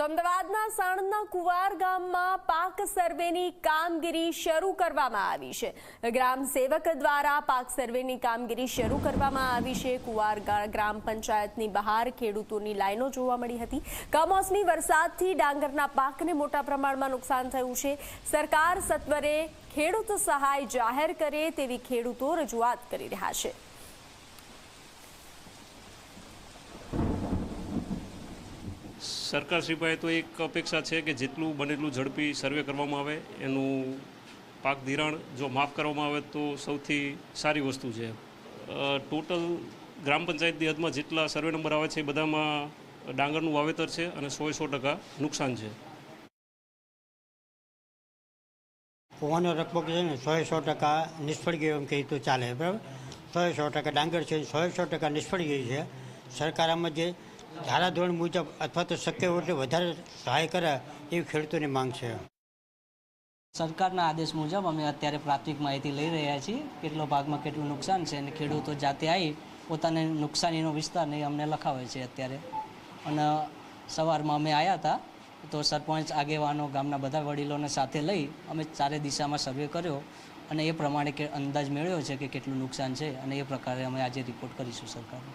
તો અમદાવાદના સાણંદના કુવાર ગામમાં પાક સર્વેની કામગીરી શરૂ કરવામાં આવી છે. ગ્રામ સેવક દ્વારા પાક સર્વેની કામગીરી શરૂ કરવામાં આવી છે. કુવાર ગ્રામ પંચાયતની બહાર ખેડૂતોની લાઈનો જોવા મળી હતી. કમોસમી વરસાદથી ડાંગરના પાકને મોટા પ્રમાણમાં નુકસાન થયું છે. સરકાર સત્વરે ખેડૂત સહાય જાહેર કરે તેવી ખેડૂતો રજૂઆત કરી રહ્યા છે. સરકારશ્રી પાસે તો એક અપેક્ષા છે કે જેટલું બને એટલું ઝડપી સર્વે કરવામાં આવે, એનું પાક ધિરાણ જો માફ કરવામાં આવે તો સૌથી સારી વસ્તુ છે. ટોટલ ગ્રામ પંચાયતની હદમાં જેટલા સર્વે નંબર આવે છે એ બધામાં ડાંગરનું વાવેતર છે અને સો સો ટકા નુકસાન છે. પૌવાનો રકબો છે ને, સો સો ટકા નિષ્ફળ ગયો એમ કહી તો ચાલે, બરાબર? સો સો ટકા ડાંગર છે, સો સો ટકા નિષ્ફળ ગઈ છે. સરકાર આમાં જે ધારાધોરણ મુજબ અથવા તો શક્ય એટલે વધારે સહાય કરે એવી ખેડૂતોની માંગ છે. સરકારના આદેશ મુજબ અમે અત્યારે પ્રાથમિક માહિતી લઈ રહ્યા છીએ કેટલો ભાગમાં કેટલું નુકસાન છે અને ખેડૂતો જાતે આવી પોતાને નુકસાનીનો વિસ્તાર નહીં અમને લખાવે છે અત્યારે. અને સવારમાં અમે આવ્યા હતા તો સરપંચ આગેવાનો ગામના બધા વડીલોને સાથે લઈ અમે ચારે દિશામાં સર્વે કર્યો અને એ પ્રમાણે કે અંદાજ મેળવ્યો છે કે કેટલું નુકસાન છે અને એ પ્રકારે અમે આજે રિપોર્ટ કરીશું સરકારને.